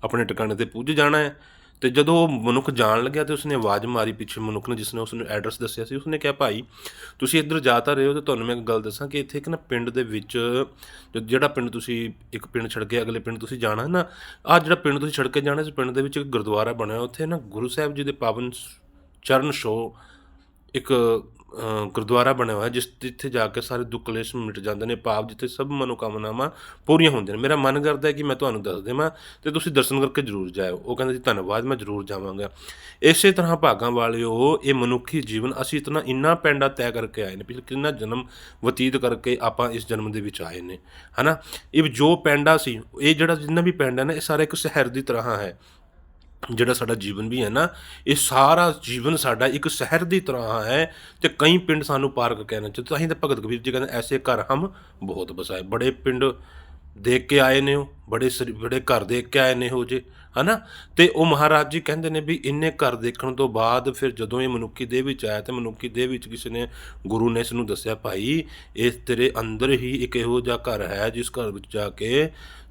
ਆਪਣੇ ਟਿਕਾਣੇ ਤੇ ਪੁੱਜ ਜਾਣਾ ਹੈ। ਤੇ ਜਦੋਂ ਉਹ ਮਨੁੱਖ ਜਾਣ ਲੱਗਿਆ ਤੇ ਉਸਨੇ ਆਵਾਜ਼ ਮਾਰੀ ਪਿੱਛੇ ਮਨੁੱਖ ਨੇ, ਜਿਸਨੇ ਉਸਨੂੰ ਐਡਰੈਸ ਦੱਸਿਆ ਸੀ, ਉਸਨੇ ਕਿਹਾ, ਭਾਈ, ਤੁਸੀਂ ਇੱਧਰ ਜਾ ਤਾਂ ਰਹੇ ਹੋ ਤੇ ਤੁਹਾਨੂੰ ਮੈਂ ਇੱਕ ਗੱਲ ਦੱਸਾਂ ਕਿ ਇੱਥੇ ਇੱਕ ਨਾ ਪਿੰਡ ਦੇ ਵਿੱਚ ਜਿਹੜਾ ਪਿੰਡ ਤੁਸੀਂ, ਇੱਕ ਪਿੰਡ ਛੱਡ ਕੇ ਅਗਲੇ ਪਿੰਡ ਤੁਸੀਂ ਜਾਣਾ ਹੈ ਨਾ ਆ ਜਿਹੜਾ ਪਿੰਡ ਤੁਸੀਂ ਛੱਡ ਕੇ ਜਾਣਾ, ਇਸ ਪਿੰਡ ਦੇ ਵਿੱਚ ਇੱਕ ਗੁਰਦੁਆਰਾ ਬਣਿਆ ਉੱਥੇ ਨਾ ਗੁਰੂ ਸਾਹਿਬ ਜੀ ਦੇ ਪਾਵਨ ਚਰਨ ਛੋਹ ਇੱਕ ਗੁਰਦੁਆਰਾ ਬਣਿਆ ਹੋਇਆ, ਜਿਸ ਜਿੱਥੇ ਜਾ ਕੇ ਸਾਰੇ ਦੁੱਖ ਕਲੇਸ਼ ਮਿਟ ਜਾਂਦੇ ਨੇ, ਪਾਪ ਜਿੱਥੇ ਸਭ ਮਨੋਕਾਮਨਾਵਾਂ ਪੂਰੀਆਂ ਹੁੰਦੀਆਂ ਨੇ। ਮੇਰਾ ਮਨ ਕਰਦਾ ਹੈ ਕਿ ਮੈਂ ਤੁਹਾਨੂੰ ਦੱਸ ਦੇਵਾਂ ਤੇ ਤੁਸੀਂ ਦਰਸ਼ਨ ਕਰਕੇ ਜ਼ਰੂਰ ਜਾਇਓ। ਉਹ ਕਹਿੰਦਾ ਜੀ, ਧੰਨਵਾਦ, ਮੈਂ ਜ਼ਰੂਰ ਜਾਵਾਂਗਾ। ਇਸੇ ਤਰ੍ਹਾਂ ਭਾਗਾਂ ਵਾਲਿਓ, ਇਹ ਮਨੁੱਖੀ ਜੀਵਨ ਅਸੀਂ ਇਤਨਾ ਇੰਨਾ ਪੈਂਡਾ ਤੈਅ ਕਰਕੇ ਆਏ ਨੇ, ਪਿਛਲੇ ਕਿੰਨਾ ਜਨਮ ਵਤੀਤ ਕਰਕੇ ਆਪਾਂ ਇਸ ਜਨਮ ਦੇ ਵਿੱਚ ਆਏ ਨੇ। ਹਨਾ? ਇਹ ਜੋ ਪੈਂਡਾ ਸੀ, ਇਹ ਜਿਹੜਾ ਜਿੰਨਾ ਵੀ ਪੈਂਡਾ ਨਾ, ਇਹ ਸਾਰਾ ਇੱਕ ਸ਼ਹਿਰ ਦੀ ਤਰ੍ਹਾਂ ਹੈ। ਜਿਹੜਾ ਸਾਡਾ ਜੀਵਨ ਵੀ ਹੈ ਨਾ, ਇਹ ਸਾਰਾ ਜੀਵਨ ਸਾਡਾ ਇੱਕ ਸ਼ਹਿਰ ਦੀ ਤਰ੍ਹਾਂ ਹੈ ਤੇ ਕਈ ਪਿੰਡ ਸਾਨੂੰ ਪਾਰਕ ਕਹਿਣਾ ਚਾਹੀਦਾ ਤਾਂ ਹੀ ਤਾਂ ਭਗਤ ਕਬੀਰ ਜੀ ਕਹਿੰਦੇ ਐਸੇ ਘਰ ਹਮ ਬਹੁਤ ਬਸਾਏ ਬੜੇ ਪਿੰਡ ਦੇਖ ਕੇ ਆਏ ਨੇ ਉਹ, ਬੜੇ ਸਰੀ- ਬੜੇ ਘਰ ਦੇਖ ਕੇ ਆਏ ਨੇ ਉਹ ਜੇ, ਹਨਾ? ਤੇ ਉਹ ਮਹਾਰਾਜ ਜੀ ਕਹਿੰਦੇ ਨੇ ਵੀ ਇੰਨੇ ਘਰ ਦੇਖਣ ਤੋਂ ਬਾਅਦ ਫਿਰ ਜਦੋਂ ਇਹ ਮਨੁੱਖੀ ਦੇਹ ਵਿੱਚ ਆਇਆ ਤੇ ਮਨੁੱਖੀ ਦੇਹ ਵਿੱਚ ਕਿਸੇ ਨੇ ਗੁਰੂ ਨੇ ਇਸ ਨੂੰ ਦੱਸਿਆ, ਭਾਈ ਇਸ ਤੇਰੇ ਅੰਦਰ ਹੀ ਇੱਕ ਇਹੋ ਜਿਹਾ ਘਰ ਹੈ ਜਿਸ ਘਰ ਵਿੱਚ ਜਾ ਕੇ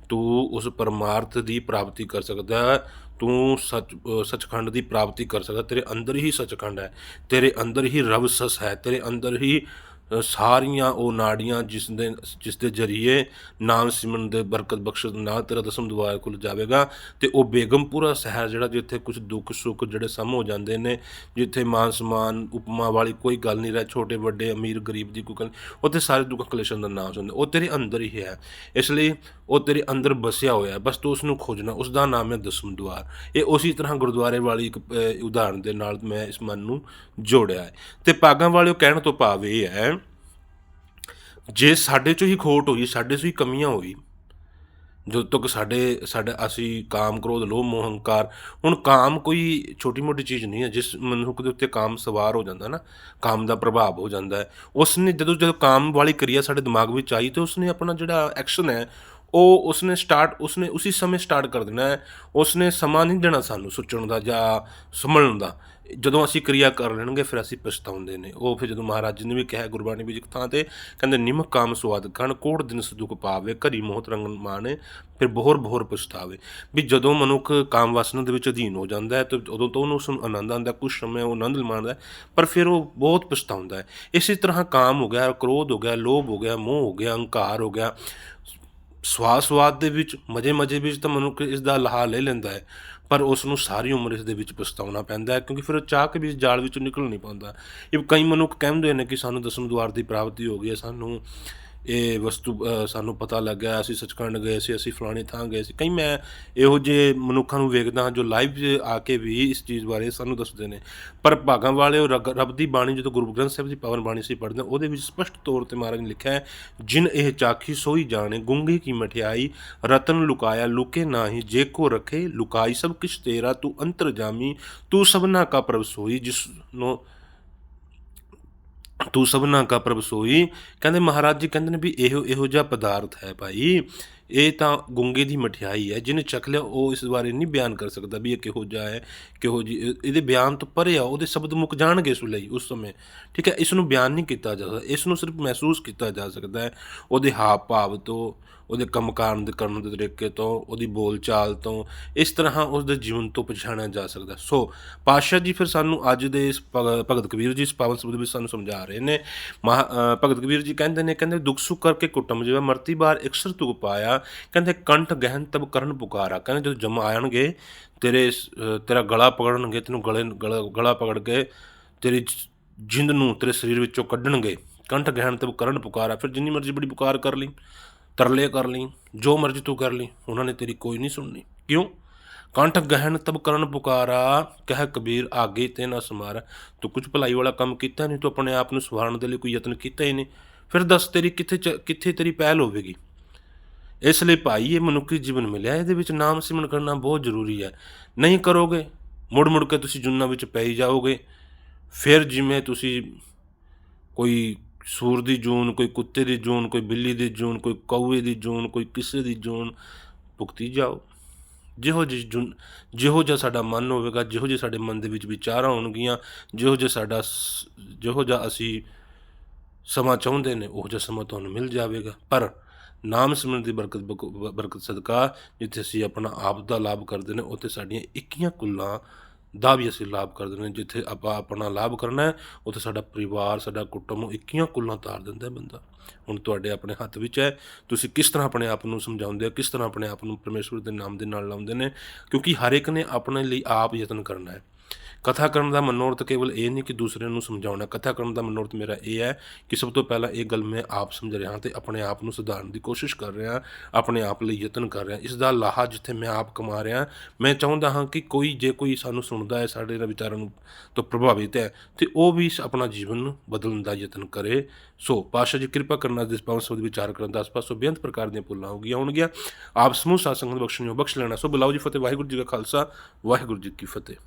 ਤੂੰ ਉਸ ਪਰਮਾਰਥ ਦੀ ਪ੍ਰਾਪਤੀ ਕਰ ਸਕਦਾ ਹੈ। ਤੂੰ ਸੱਚ ਸੱਚਖੰਡ ਦੀ ਪ੍ਰਾਪਤੀ ਕਰ ਸਕਦਾ, ਤੇਰੇ ਅੰਦਰ ਹੀ ਸੱਚਖੰਡ ਹੈ, ਤੇਰੇ ਅੰਦਰ ਹੀ ਰਵ ਸਸ ਹੈ, ਤੇਰੇ ਅੰਦਰ ਹੀ ਸਾਰੀਆਂ ਉਹ ਨਾੜੀਆਂ ਜਿਸ ਦੇ ਜਿਸ ਦੇ ਜਰੀਏ ਨਾਮ ਸਿਮਰਨ ਦੇ ਬਰਕਤ ਬਖਸ਼ ਨਾਲ ਤੇਰਾ ਦਸਮ ਦੁਆਰ ਕੋਲ ਜਾਵੇਗਾ ਤੇ ਉਹ ਬੇਗਮਪੁਰਾ ਸ਼ਹਿਰ ਜਿਹੜਾ ਜਿੱਥੇ ਕੁਝ ਦੁੱਖ ਸੁੱਖ ਜਿਹੜੇ ਸਮ ਹੋ ਜਾਂਦੇ ਨੇ, ਜਿੱਥੇ ਮਾਨ ਸਮਾਨ, ਉਪਮਾ ਵਾਲੀ ਕੋਈ ਗੱਲ ਨਹੀਂ ਰਹਿ, ਛੋਟੇ, ਵੱਡੇ, ਅਮੀਰ, ਗਰੀਬ ਦੀ ਕੋਈ ਗੱਲ ਉੱਥੇ ਸਾਰੇ ਦੁੱਖ ਕਲੇਸ਼ਾਂ ਦਾ ਨਾਸ਼ ਹੁੰਦਾ। ਉਹ ਤੇਰੇ ਅੰਦਰ ਹੀ ਹੈ। ਇਸ ਲਈ ਉਹ ਤੇਰੇ ਅੰਦਰ ਬਸਿਆ ਹੋਇਆ ਹੈ ਬਸ ਤੂੰ ਉਸ ਨੂੰ ਖੋਜਣਾ ਉਸ ਦਾ ਨਾਮ ਹੈ ਦਸਮ ਦੁਆਰ ਇਹ ਉਸੇ ਤਰ੍ਹਾਂ ਗੁਰਦੁਆਰੇ ਵਾਲੀ ਇੱਕ ਉਦਾਹਰਨ ਦੇ ਨਾਲ ਮੈਂ ਇਸ ਮਨ ਨੂੰ ਜੋੜਿਆ ਹੈ। ਤੇ ਪਾਗਾਂ ਵਾਲਿਓ ਕਹਿਣ ਤੋਂ ਭਾਵ ਇਹ ਹੈ ਜੇ ਸਾਡੇ ਚੋਂ ਹੀ ਖੋਟ ਹੋਈ, ਸਾਡੇ ਚੋਂ ਹੀ ਕਮੀਆਂ ਹੋਈ, ਜਦੋਂ ਤੱਕ ਸਾਡੇ, ਸਾਡਾ, ਅਸੀਂ ਕਾਮ ਕ੍ਰੋਧ, ਲੋਭ, ਮੋਹ, ਹੰਕਾਰ, ਹੁਣ ਕਾਮ ਕੋਈ ਛੋਟੀ ਮੋਟੀ ਚੀਜ਼ ਨਹੀਂ ਹੈ, ਜਿਸ ਮਨੁੱਖ ਦੇ ਉੱਤੇ ਕਾਮ ਸਵਾਰ ਹੋ ਜਾਂਦਾ ਨਾ, ਕਾਮ ਦਾ ਪ੍ਰਭਾਵ ਹੋ ਜਾਂਦਾ ਹੈ, ਉਸਨੇ ਜਦੋਂ ਜਦੋਂ ਕਾਮ ਵਾਲੀ ਕਿਰਿਆ ਸਾਡੇ ਦਿਮਾਗ ਵਿੱਚ ਆਈ, ਤੇ ਉਸਨੇ ਆਪਣਾ ਜਿਹੜਾ ਐਕਸ਼ਨ ਹੈ ਉਹ ਉਸਨੇ ਸਟਾਰਟ ਉਸਨੇ ਉਸੇ ਸਮੇਂ ਸਟਾਰਟ ਕਰ ਦੇਣਾ ਹੈ। ਉਸਨੇ ਸਮਾਂ ਨਹੀਂ ਦੇਣਾ ਸਾਨੂੰ ਸੋਚਣ ਦਾ ਜਾਂ ਸੰਭਲਣ ਦਾ। ਜਦੋਂ ਅਸੀਂ ਕਿਰਿਆ ਕਰ ਲੈਣਗੇ, ਫਿਰ ਅਸੀਂ ਪਛਤਾਉਂਦੇ ਨੇ। ਉਹ ਫਿਰ ਜਦੋਂ ਮਹਾਰਾਜ ਜੀ ਨੇ ਵੀ ਕਿਹਾ ਗੁਰਬਾਣੀ ਵਿੱਚ ਇੱਕ ਥਾਂ ਤੇ, ਕਹਿੰਦੇ, ਨਿਮਕ ਕਾਮ ਸੁਆਦ ਕਣ ਕੋੜ ਦਿਨ ਸੁਦੁਖ ਪਾਵੇ, ਘਰੀ ਮੋਹਤ ਰੰਗ ਮਾਣੇ, ਫਿਰ ਬੋਹਰ ਬੋਹਰ ਪਛਤਾਵੇ। ਵੀ ਜਦੋਂ ਮਨੁੱਖ ਕਾਮ ਵਾਸਨਾ ਦੇ ਵਿੱਚ ਅਧੀਨ ਹੋ ਜਾਂਦਾ ਹੈ, ਤੇ ਉਦੋਂ ਤੋਂ ਉਹਨੂੰ ਉਸ ਆਨੰਦ ਆਉਂਦਾ ਕੁਝ ਸਮੇਂ ਉਹ ਆਨੰਦ ਮਾਣਦਾ ਪਰ ਫਿਰ ਉਹ ਬਹੁਤ ਪਛਤਾਉਂਦਾ ਹੈ। ਇਸੇ ਤਰ੍ਹਾਂ ਕਾਮ ਹੋ ਗਿਆ, ਕ੍ਰੋਧ ਹੋ ਗਿਆ, ਲੋਭ ਹੋ ਗਿਆ, ਮੋਹ ਹੋ ਗਿਆ ਹੰਕਾਰ ਹੋ ਗਿਆ। ਸਵਾਦ ਸਵਾਦ ਦੇ ਵਿੱਚ ਮਜੇ ਮਜੇ ਵਿੱਚ ਤਾਂ ਮਨੁੱਖ ਇਸ ਦਾ ਲਾਹਾ ਲੈ ਲੈਂਦਾ ਹੈ, ਪਰ ਉਸ ਨੂੰ ਸਾਰੀ ਉਮਰ ਇਸ ਦੇ ਵਿੱਚ ਪਛਤਾਉਣਾ ਪੈਂਦਾ ਹੈ, ਕਿਉਂਕਿ ਫਿਰ ਉਹ ਚਾਹ ਕੇ ਵੀ ਇਸ ਜਾਲ ਵਿੱਚੋਂ ਨਿਕਲ ਨਹੀਂ ਪਾਉਂਦਾ। ਇਹ ਕਈ ਮਨੁੱਖ ਕਹਿੰਦੇ ਨੇ ਕਿ ਸਾਨੂੰ ਦਸਮ ਦੁਆਰ ਦੀ ਪ੍ਰਾਪਤੀ ਹੋ ਗਈ ਹੈ, ਸਾਨੂੰ ਇਹ ਵਸਤੂ ਸਾਨੂੰ ਪਤਾ ਲੱਗਾ ਅਸੀਂ ਸੱਚਖੰਡ ਗਏ ਸੀ ਅਸੀਂ ਫਲਾਣੇ ਥਾਂ ਗਏ ਸੀ। ਕਈ ਮੈਂ ਇਹੋ ਜਿਹੇ ਮਨੁੱਖਾਂ ਨੂੰ ਵੇਖਦਾ ਹਾਂ ਜੋ ਲਾਈਵ ਆ ਕੇ ਵੀ ਇਸ ਚੀਜ਼ ਬਾਰੇ ਸਾਨੂੰ ਦੱਸਦੇ ਨੇ। ਪਰ ਭਾਗਾਂ ਵਾਲੇ ਉਹ ਰੱਬ ਦੀ ਬਾਣੀ ਜਦੋਂ ਗੁਰੂ ਗ੍ਰੰਥ ਸਾਹਿਬ ਦੀ ਪਾਵਨ ਬਾਣੀ ਸੀ ਪੜ੍ਹਦੇ ਹਾਂ, ਉਹਦੇ ਵਿੱਚ ਸਪਸ਼ਟ ਤੌਰ ਤੇ ਮਹਾਰਾਜ ਨੇ ਲਿਖਿਆ ਹੈ ਜਿਨ ਇਹ ਚਾਖੀ ਸੋਈ ਜਾਣੇ ਗੁੰਗੇ ਕੀ ਮਠਿਆਈ ਰਤਨ ਲੁਕਾਇਆ ਲੁਕੇ ਨਾਹੀ ਜੇ ਕੋ ਰਖੇ ਲੁਕਾਈ ਸਭ ਕਿਛ ਤੇਰਾ ਤੂੰ ਅੰਤਰ ਜਾਮੀ ਤੂੰ ਸਭਨਾ ਕਾ ਪ੍ਰਭ ਸੋਈ ਜਿਸ ਨੂੰ ਤੂੰ ਸਭਨਾ ਕਾ ਪ੍ਰਭ ਸੋਈ। ਕਹਿੰਦੇ ਮਹਾਰਾਜ ਜੀ ਕਹਿੰਦੇ ਨੇ ਵੀ ਇਹੋ ਇਹੋ ਜਿਹਾ ਪਦਾਰਥ ਹੈ ਭਾਈ। ਇਹ ਤਾਂ ਗੁੰਗੇ ਦੀ ਮਠਿਆਈ ਹੈ, ਜਿਹਨੇ ਚੱਖ ਲਿਆ, ਉਹ ਇਸ ਬਾਰੇ ਨਹੀਂ ਬਿਆਨ ਕਰ ਸਕਦਾ ਵੀ ਇਹ ਕਿਹੋ ਜਿਹਾ ਹੈ, ਕਿਹੋ ਜੀ ਇਹਦੇ ਬਿਆਨ ਤੋਂ ਪਰੇ ਆ, ਉਹਦੇ ਸ਼ਬਦ ਮੁੱਕ ਜਾਣਗੇ ਇਸ ਲਈ ਉਸ ਸਮੇਂ। ਠੀਕ ਹੈ, ਇਸ ਨੂੰ ਬਿਆਨ ਨਹੀਂ ਕੀਤਾ ਜਾ ਸਕਦਾ, ਇਸ ਨੂੰ ਸਿਰਫ ਮਹਿਸੂਸ ਕੀਤਾ ਜਾ ਸਕਦਾ ਹੈ। ਉਹਦੇ ਹਾਵ ਭਾਵ ਤੋਂ ਉਹਦੇ ਕੰਮ ਕਾਰਨ ਦੇ ਕਰਨ ਦੇ ਤਰੀਕੇ ਤੋਂ, ਉਹਦੀ ਬੋਲਚਾਲ ਤੋਂ, ਇਸ ਤਰ੍ਹਾਂ ਉਸ ਦੇ ਜੀਵਨ ਤੋਂ ਪਛਾਣਿਆ ਜਾ ਸਕਦਾ ਸੋ ਪਾਤਸ਼ਾਹ ਜੀ ਫਿਰ ਸਾਨੂੰ ਅੱਜ ਦੇ ਇਸ ਭਗ- ਭਗਤ ਕਬੀਰ ਜੀ ਇਸ ਪਾਵਨ ਸ਼ਬਦ ਵਿੱਚ ਸਾਨੂੰ ਸਮਝਾ ਰਹੇ ਨੇ। ਮਹਾ- ਭਗਤ ਕਬੀਰ ਜੀ ਕਹਿੰਦੇ ਨੇ, ਕਹਿੰਦੇ ਦੁੱਖ ਸੁੱਖ ਕਰਕੇ ਕੁੱਟਮ ਜਿਵੇਂ ਮਰਤੀ ਬਾਰ ਇਕਸਰ ਤੁਕ ਪਾਇਆ, ਕਹਿੰਦੇ ਕੰਠ ਗਹਿਨ ਤਬ ਕਰਨ ਪੁਕਾਰਾ, ਕਹਿੰਦੇ ਜਦੋਂ ਜਮ ਆਣਗੇ ਤੇਰੇ ਤੇਰਾ ਗਲਾ ਪਕੜਨਗੇ, ਤੈਨੂੰ ਗਲੇ ਗਲਾ ਗਲਾ ਪਕੜ ਕੇ ਤੇਰੀ ਜਿੰਦ ਨੂੰ ਤੇਰੇ ਸਰੀਰ ਵਿੱਚੋਂ ਕੱਢਣਗੇ। ਕੰਠ ਗਹਿਣ ਤਬ ਕਰਨ ਪੁਕਾਰਾ, ਫਿਰ ਜਿੰਨੀ ਮਰਜ਼ੀ ਬੜੀ ਪੁਕਾਰ ਕਰ ਲਈ। ਤਰਲੇ ਕਰ ਲਈ, ਜੋ ਮਰਜ਼ੀ ਤੂੰ ਕਰ ਲਈ, ਉਹਨਾਂ ਨੇ ਤੇਰੀ ਕੋਈ ਨਹੀਂ ਸੁਣਨੀ। ਕਿਉਂ? ਕੰਠ ਗਹਿਣ ਤਬ ਕਰਨ ਪੁਕਾਰਾ, ਕਹਿ ਕਬੀਰ ਆਗੇ ਤੇ ਨਾ ਸਮਾਰ। ਤੂੰ ਕੁਝ ਭਲਾਈ ਵਾਲਾ ਕੰਮ ਕੀਤਾ ਨਹੀਂ, ਤੂੰ ਆਪਣੇ ਆਪ ਨੂੰ ਸਵਾਰਨ ਦੇ ਲਈ ਕੋਈ ਯਤਨ ਕੀਤਾ ਹੀ ਨਹੀਂ। ਫਿਰ ਦੱਸ ਤੇਰੀ ਕਿੱਥੇ ਚ- ਕਿੱਥੇ ਤੇਰੀ ਪਹਿਲ ਹੋਵੇਗੀ? ਇਸ ਲਈ ਭਾਈ, ਇਹ ਮਨੁੱਖੀ ਜੀਵਨ ਮਿਲਿਆ, ਇਹਦੇ ਵਿੱਚ ਨਾਮ ਸਿਮਰਨ ਕਰਨਾ ਬਹੁਤ ਜ਼ਰੂਰੀ ਹੈ। ਨਹੀਂ ਕਰੋਗੇ, ਮੁੜ ਮੁੜ ਕੇ ਤੁਸੀਂ ਜੁੰਨਾਂ ਵਿੱਚ ਪੈ ਜਾਓਗੇ। ਫਿਰ ਜਿਵੇਂ ਤੁਸੀਂ ਕੋਈ ਸੂਰ ਦੀ ਜੂਨ, ਕੋਈ ਕੁੱਤੇ ਦੀ ਜੂਨ, ਕੋਈ ਬਿੱਲੀ ਦੀ ਜੂਨ, ਕੋਈ ਕੌਵੇ ਦੀ ਜੂਨ, ਕੋਈ ਕਿਸੇ ਦੀ ਜੂਨ, ਭੁਗਤੀ ਜਾਓ। ਜਿਹੋ ਜਿਹੀ ਜੁਨ, ਜਿਹੋ ਜਿਹਾ ਸਾਡਾ ਮਨ ਹੋਵੇਗਾ, ਜਿਹੋ ਜਿਹੇ ਸਾਡੇ ਮਨ ਦੇ ਵਿੱਚ ਵਿਚਾਰਾਂ ਹੋਣਗੀਆਂ, ਜਿਹੋ ਜਿਹਾ ਸਾਡਾ ਜਿਹੋ ਜਿਹਾ ਅਸੀਂ ਸਮਾਂ ਚਾਹੁੰਦੇ ਨੇ, ਉਹ ਜਿਹਾ ਸਮਾਂ ਤੁਹਾਨੂੰ ਮਿਲ ਜਾਵੇਗਾ। ਪਰ ਨਾਮ ਸਿਮਰਨ ਦੀ ਬਰਕਤ, ਬਕ- ਬਰਕਤ ਸਦਕਾ, ਜਿੱਥੇ ਅਸੀਂ ਆਪਣਾ ਆਪ ਦਾ ਲਾਭ ਕਰਦੇ ਨੇ, ਉੱਥੇ ਸਾਡੀਆਂ ਇੱਕੀਆਂ ਕੁੱਲਾਂ ਦਾ ਵੀ ਅਸੀਂ ਲਾਭ ਕਰਦੇ ਨੇ ਜਿੱਥੇ ਆਪਾਂ ਆਪਣਾ ਲਾਭ ਕਰਨਾ ਉੱਥੇ ਸਾਡਾ ਪਰਿਵਾਰ, ਸਾਡਾ ਕੁਟੁੰਬ ਇੱਕੀਆਂ ਕੁੱਲਾਂ ਤਾਰ ਦਿੰਦਾ ਬੰਦਾ। ਹੁਣ ਤੁਹਾਡੇ ਆਪਣੇ ਹੱਥ ਵਿੱਚ ਹੈ। ਤੁਸੀਂ ਕਿਸ ਤਰ੍ਹਾਂ ਆਪਣੇ ਆਪ ਨੂੰ ਸਮਝਾਉਂਦੇ ਹੋ? ਕਿਸ ਤਰ੍ਹਾਂ ਆਪਣੇ ਆਪ ਨੂੰ ਪਰਮੇਸ਼ਵਰ ਦੇ ਨਾਮ ਦੇ ਨਾਲ ਲਾਉਂਦੇ ਨੇ? ਕਿਉਂਕਿ ਹਰ ਇੱਕ ਨੇ ਆਪਣੇ ਲਈ ਆਪ ਯਤਨ ਕਰਨਾ ਹੈ। ਕਥਾ ਕਰਨ ਦਾ ਮਨੋਰਥ ਕੇਵਲ ਇਹ ਨਹੀਂ ਕਿ ਦੂਸਰਿਆਂ ਨੂੰ ਸਮਝਾਉਣਾ। ਕਥਾ ਕਰਨ ਦਾ ਮਨੋਰਥ ਮੇਰਾ ਇਹ ਹੈ ਕਿ ਸਭ ਤੋਂ ਪਹਿਲਾਂ ਇਹ ਗੱਲ ਮੈਂ ਆਪ ਸਮਝ ਰਿਹਾ ਤੇ ਆਪਣੇ ਆਪ ਨੂੰ ਸੁਧਾਰਨ ਦੀ ਕੋਸ਼ਿਸ਼ ਕਰ ਰਿਹਾ ਆਪਣੇ ਆਪ ਲਈ ਯਤਨ ਕਰ ਰਿਹਾ ਇਸ ਦਾ ਲਾਹਾ ਜਿੱਥੇ ਮੈਂ ਆਪ ਕਮਾ ਰਿਹਾ ਮੈਂ ਚਾਹੁੰਦਾ ਹਾਂ ਕਿ ਕੋਈ, ਜੇ ਕੋਈ ਸਾਨੂੰ ਸੁਣਦਾ ਹੈ, ਸਾਡੇ ਨਾਲ ਵਿਚਾਰਾਂ ਨੂੰ ਤੋਂ ਪ੍ਰਭਾਵਿਤ ਹੈ, ਤੇ ਉਹ ਵੀ ਇਸ ਆਪਣਾ ਜੀਵਨ ਨੂੰ ਬਦਲਣ ਦਾ ਯਤਨ ਕਰੇ। ਸੋ ਪਾਸ਼ਾ ਜੀ ਕਿਰਪਾ ਕਰਨਾ ਜਿਸ ਪਾਵਨ ਸ਼ਬਦ ਵਿਚਾਰ ਕਰਨ ਦਾ ਪਾਸੋਂ ਬੇਅੰਤ ਪ੍ਰਕਾਰ ਦੀਆਂ ਭੁੱਲਾਂ ਹੋ ਗਈਆਂ ਹੋਣਗੀਆਂ। ਆਪ ਸਮੂਹ ਸਾਧ ਸੰਗਤ ਬਖਸ਼ਣੀਓ ਬਖਸ਼ ਲੈਣਾ। ਸੋ ਬੁਲਾਓ ਜੀ ਫਤਿਹ, ਵਾਹਿਗੁਰੂ ਜੀ ਕਾ ਖਾਲਸਾ, ਵਾਹਿਗੁਰੂ ਜੀ ਕੀ ਫਤਿਹ।